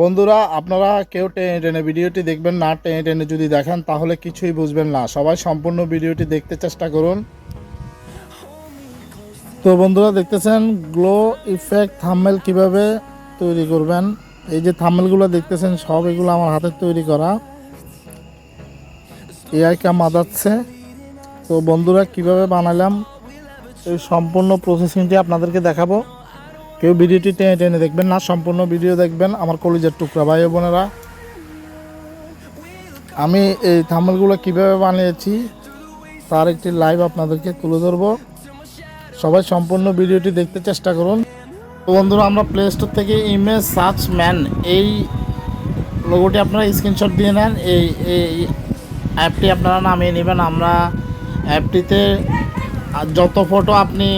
বন্ধুরা, আপনারা কেউ টেনে টেনে ভিডিওটি দেখবেন না, টেনে টেনে যদি দেখেন, তাহলে কিছুই বুঝবেন না। সবাই সম্পূর্ণ ভিডিওটি দেখতে চেষ্টা করুন। তো বন্ধুরা, দেখতেছেন গ্লো ইফেক্ট থাম্বেল কীভাবে তৈরি করবেন? এই যে থাম্বেলগুলো দেখতেছেন, সব এগুলো আমার হাতের তৈরি করা। এআই কাম আদাচ্ছে। তো বন্ধুরা, কীভাবে বানালাম? এই সম্পূর্ণ প্রসেসিংটি আপনাদেরকে দেখাবো। কেউ ভিডিওটি টেনে টেনে দেখবেন না, সম্পূর্ণ ভিডিও দেখবেন আমার কলেজের টুকরা। ভাই বোনেরা, আমি এই থাম্বেলগুলো কীভাবে বানিয়েছি তার একটি লাইভ আপনাদেরকে তুলে ধরবো। সবাই সম্পূর্ণ ভিডিওটি দেখতে চেষ্টা করুন। তো বন্ধুরা, আমরা প্লে স্টোর থেকে ইমেজ সার্চ ম্যান এই লোগোটি আপনারা স্ক্রিনশট দিয়ে নেন। এই এই অ্যাপটি আপনারা নামিয়ে নেবেন। আমরা অ্যাপটিতে যত ফটো আপনি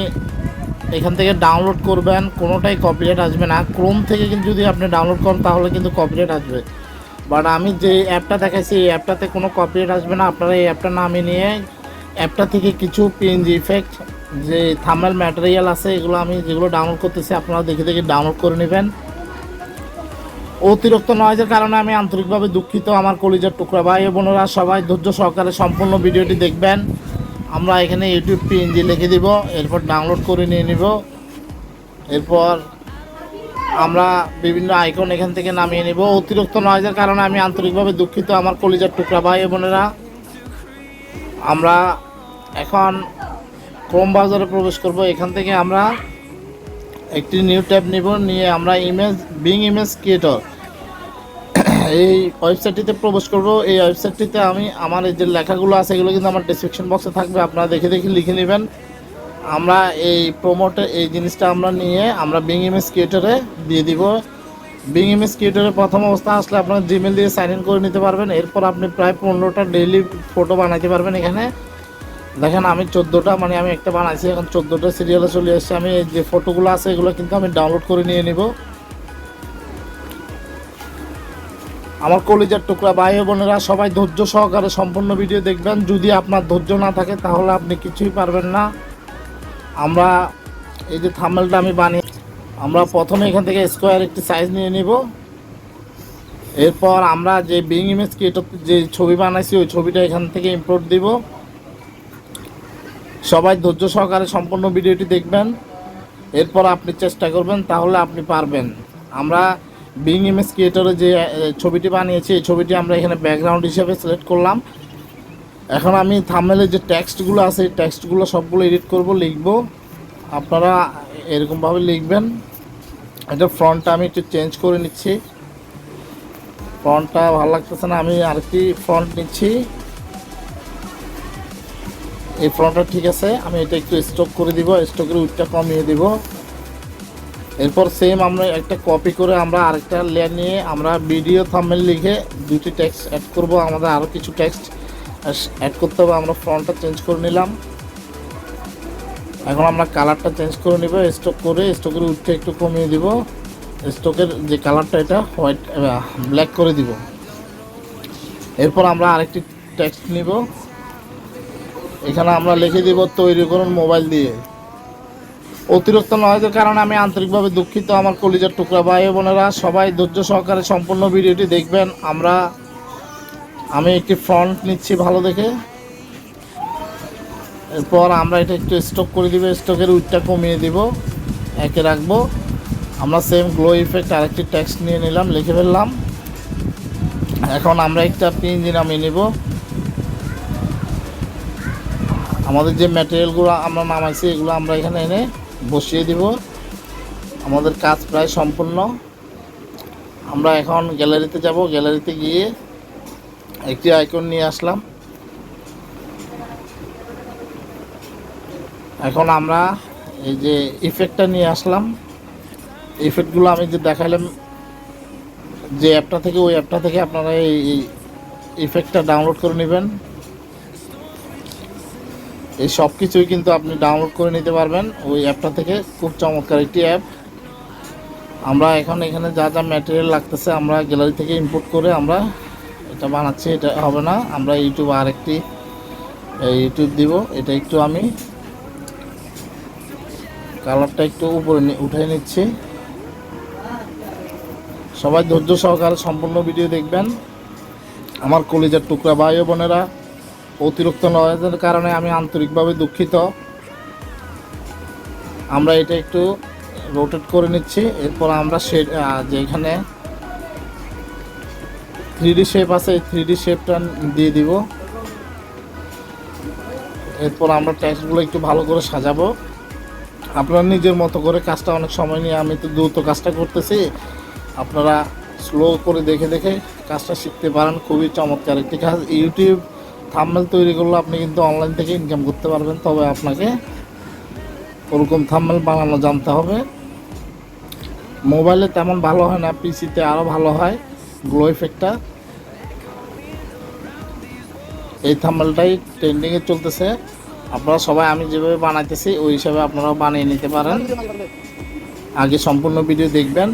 এখান থেকে ডাউনলোড করবেন, কোনোটাই কপিরাইট আসবে না। ক্রোম থেকে কিন্তু যদি আপনি ডাউনলোড করেন, তাহলে কিন্তু কপিরাইট আসবে। বাট আমি যে অ্যাপটা দেখাইছি, এই অ্যাপটাতে কোনো কপিরাইট আসবে না। আপনারা এই অ্যাপটা নামিয়ে নিয়ে, অ্যাপটা থেকে কিছু পিএনজি ইফেক্ট যে থার্মাল ম্যাটেরিয়াল আছে, এগুলো আমি যেগুলো ডাউনলোড করতেছি, আপনারা দেখে দেখে ডাউনলোড করে নেবেন। অতিরিক্ত নয়েজের কারণে আমি আন্তরিকভাবে দুঃখিত, আমার কলিজার টুকরা। ভাই বোনেরা, সবাই ধৈর্য সহকারে সম্পূর্ণ ভিডিওটি দেখবেন। আমরা এখানে ইউটিউব পিএনজি লিখে দিব, এরপর ডাউনলোড করে নিয়ে নিব। এরপর আমরা বিভিন্ন আইকন এখান থেকে নামিয়ে নিব। অতিরিক্ত নয়েজের কারণে আমি আন্তরিকভাবে দুঃখিত আমার কলিজার টুকরা ভাই বোনেরা। আমরা এখন ক্রোম ব্রাউজারে প্রবেশ করব। এখান থেকে আমরা একটি নিউ ট্যাব নিব। নিয়ে আমরা ইমেজ বিং ইমেজ ক্রিয়েটর এই ওয়েবসাইটটিতে প্রবেশ করব। এই ওয়েবসাইটটিতে আমি আমার এই যে লেখাগুলো আছে, এগুলো কিন্তু আমার ডিসক্রিপশন বক্সে থাকবে। আপনারা দেখে দেখে লিখে নেবেন। আমরা এই প্রোমোটে এই জিনিসটা আমরা নিয়ে আমরা বিং ইমেজ ক্রিয়েটরে দিয়ে দিব। বিং ইমেজ ক্রিয়েটরে প্রথম অবস্থা আসলে আপনার জিমেল দিয়ে সাইন ইন করে নিতে পারবেন। এরপর আপনি প্রায় পনেরোটা ডেইলি ফটো বানাইতে পারবেন এখানে। দেখেন আমি চোদ্দোটা মানে আমি একটা বানাইছি, এখন চোদ্দোটা সিরিয়ালে চলে এসেছে। আমি এই যে ফটোগুলো আছে, এগুলো কিন্তু আমি ডাউনলোড করে নিয়ে নিব। আমার কলিজার টুকরা ভাই বোনেরা সবাই ধৈর্য সহকারে সম্পূর্ণ ভিডিও দেখবেন। যদি আপনার ধৈর্য না থাকে, তাহলে আপনি কিছুই পারবেন না। আমরা এই যে থামেলটা আমি বানিয়ে আমরা প্রথমে এখান থেকে স্কোয়ার একটি সাইজ নিয়ে নিব। এরপর আমরা যে বিং ইমেজ ক্রিয়েটর যে ছবি বানাইছি, ওই ছবিটা এখান থেকে ইম্পোর্ট দিব। সবাই ধৈর্য সহকারে সম্পূর্ণ ভিডিওটি দেখবেন। এরপর আপনি চেষ্টা করবেন, তাহলে আপনি পারবেন। আমরা বিং ইমেজ ক্রিয়েটরে যে ছবিটি বানিয়েছি, এই ছবিটি আমরা এখানে ব্যাকগ্রাউন্ড হিসেবে সিলেক্ট করলাম। এখন আমি থামেলে যে টেক্সটগুলো আছে, এই টেক্সটগুলো সবগুলো এডিট করব, লিখব। আপনারা এরকমভাবে লিখবেন। এটা ফ্রন্টটা আমি একটু চেঞ্জ করে নিচ্ছি। ফ্রন্টটা ভালো লাগতেছে না, আমি আর আরেকটি ফ্রন্ট নিচ্ছি। এই ফ্রন্টটা ঠিক আছে, আমি এটা একটু স্টক করে দিব স্টকের উইটটা কমিয়ে দিব। এরপর সেম আমরা একটা কপি করে আমরা আরেকটা লেয়ার নিয়ে আমরা ভিডিও থাম্বনেল লিখে দুটি টেক্সট অ্যাড করব। আমাদের আরও কিছু টেক্সট অ্যাড করতে হবে। আমরা ফ্রন্টটা চেঞ্জ করে নিলাম। এখন আমরা কালারটা চেঞ্জ করে নিব স্টক করে স্টকের উঠতে একটু কমিয়ে দিব। স্টকের যে কালারটা এটা হোয়াইট ব্ল্যাক করে দিব। এরপর আমরা আরেকটি টেক্সট নিব। এখানে আমরা লিখে দিব তৈরি করুন মোবাইল দিয়ে। অতিরিক্ত নয়েজের কারণে আমি আন্তরিকভাবে দুঃখিত আমার কলিজার টুকরা ভাই বোনেরা। সবাই ধৈর্য সহকারে সম্পূর্ণ ভিডিওটি দেখবেন। আমরা, আমি একটি ফ্রন্ট নিচ্ছি ভালো দেখে। এরপর আমরা এটা একটু স্টক করে দিব স্টকের উইটটা কমিয়ে দিব, একে রাখব। আমরা সেম গ্লো ইফেক্ট আরেকটি ট্যাক্স নিয়ে নিলাম, লিখে ফেললাম। এখন আমরা একটা পিএনজি নামিয়ে নিব। আমাদের যে ম্যাটেরিয়ালগুলো আমরা নামাইছি, এগুলো আমরা এখানে এনে বসিয়ে দিব। আমাদের কাজ প্রায় সম্পূর্ণ। আমরা এখন গ্যালারিতে যাব। গ্যালারিতে গিয়ে একটি আইকন নিয়ে আসলাম। এখন আমরা এই যে ইফেক্টটা নিয়ে আসলাম। ইফেক্টগুলো আমি যে দেখালাম, যে অ্যাপটা থেকে, ওই অ্যাপটা থেকে আপনারা এই ইফেক্টটা ডাউনলোড করে নেবেন। এই সব কিছুই কিন্তু আপনি ডাউনলোড করে নিতে পারবেন ওই অ্যাপটা থেকে। খুব চমৎকার একটি অ্যাপ আমরা এখন এখানে যা যা ম্যাটেরিয়াল লাগতেছে আমরা গ্যালারি থেকে ইম্পোর্ট করে আমরা এটা বানাচ্ছি, এটা হবে না। আমরা ইউটিউব আরেকটি ইউটিউব দিব। এটা একটু আমি কালারটা একটু উপরে উঠিয়ে নিচ্ছি। সবাই ধৈর্য সহকারে সম্পূর্ণ ভিডিও দেখবেন। আমার কলিজার টুকরা ভাই বোনেরা অতিরিক্ত নয়েজের কারণে আমি আন্তরিকভাবে দুঃখিত। আমরা এটা একটু রোটেট করে নিচ্ছি। এরপর আমরা সে যেখানে থ্রি ডি শেপ আছে, এই থ্রি ডি শেপটা দিয়ে দিব। এরপর আমরা ট্যাক্সগুলো একটু ভালো করে সাজাবো। আপনার নিজের মতো করে কাজটা অনেক সময় নিয়ে, আমি তো দ্রুত কাজটা করতেছি। আপনারা স্লো করে দেখে দেখে কাজটা শিখতে পারেন। খুবই চমৎকার একটি কাজ। ইউটিউব থাম্বনেল তৈরি করলে আপনি কিন্তু অনলাইন থেকে ইনকাম করতে পারবেন। তবে আপনাকে ওরকম থাম্বনেল বানানো জানতে হবে। মোবাইলে তেমন ভালো হয় না পিসিতে আরও ভালো হয় গ্লো ইফেক্টটা এই থাম্বনেলটাই ট্রেন্ডিংয়ে চলতেছে। আপনারা সবাই আমি যেভাবে বানাইতেছি, ওই হিসাবে আপনারাও বানিয়ে নিতে পারেন। আগে সম্পূর্ণ ভিডিও দেখবেন,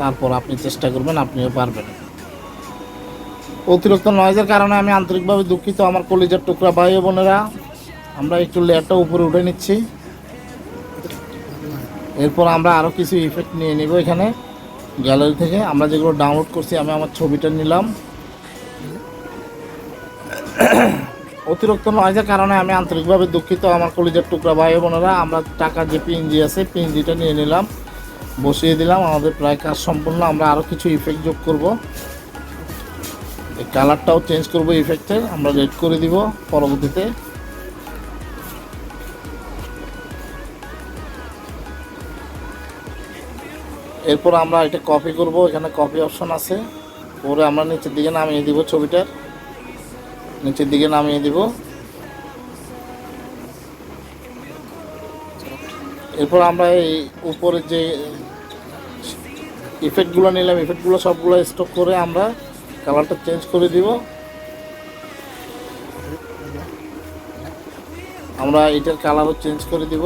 তারপর আপনি চেষ্টা করবেন, আপনিও পারবেন। অতিরিক্ত নয়েজের কারণে আমি আন্তরিকভাবে দুঃখিত আমার কলিজার টুকরা ভাই বোনেরা। আমরা একটু লেয়ারটা উপরে উঠে নিচ্ছি। এরপর আমরা আরও কিছু ইফেক্ট নিয়ে নিব এখানে। গ্যালারি থেকে আমরা যেগুলো ডাউনলোড করছি, আমি আমার ছবিটা নিলাম। অতিরিক্ত নয়েজের কারণে আমি আন্তরিকভাবে দুঃখিত আমার কলিজার টুকরা ভাই বোনেরা। আমরা টাকার যে পিএনজি আছে, পিএনজিটা নিয়ে নিলাম। বসিয়ে দিলাম। আমাদের প্রায় কাজ সম্পূর্ণ। আমরা আরও কিছু ইফেক্ট যোগ করব। এই কালারটাও চেঞ্জ করব ইফেক্টের আমরা রেড করে দিব পরবর্তীতে। এরপর আমরা এটা কপি করব, এখানে কপি অপশন আছে। পরে আমরা নিচের দিকে নামিয়ে দিব ছবিটার নিচের দিকে নামিয়ে দিব। এরপর আমরা এই উপরে যে ইফেক্টগুলো নিলাম ইফেক্টগুলো সবগুলো স্টক করে আমরা কালারটা চেঞ্জ করে দিব। আমরা এটার কালারও চেঞ্জ করে দিব।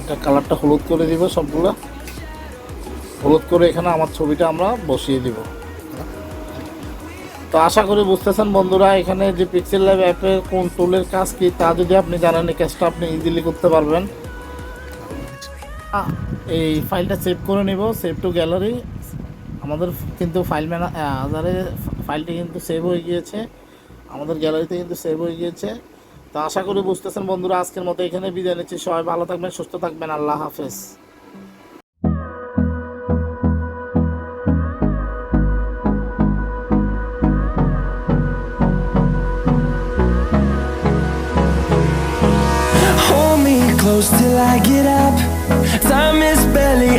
এটা কালারটা হলুদ করে দিব সবগুলো। হলুদ করে এখানে আমার ছবিটা আমরা বসিয়ে দিব। তো আশা করি বুঝতেছেন বন্ধুরা এখানে যে পিক্সেল ল্যাব অ্যাপের কোন টুলের কাজ কি তা যদি আপনি জানেন এই কাজটা আপনি ইজিলি করতে পারবেন। এই ফাইলটা সেভ করে নিব সেভ টু গ্যালারি আমাদের কিন্তু ফাইল ম্যানাজারে ফাইলটি কিন্তু সেভ হয়ে গিয়েছে। আমাদের গ্যালারিতে কিন্তু সেভ হয়ে গিয়েছে। তো আশা করি বুঝতেছেন বন্ধুরা, আজকের মতো এখানে বিদায় নিচ্ছি। সবাই ভালো থাকবেন, সুস্থ থাকবেন। আল্লাহ হাফেজ। Close till I get up. Time is barely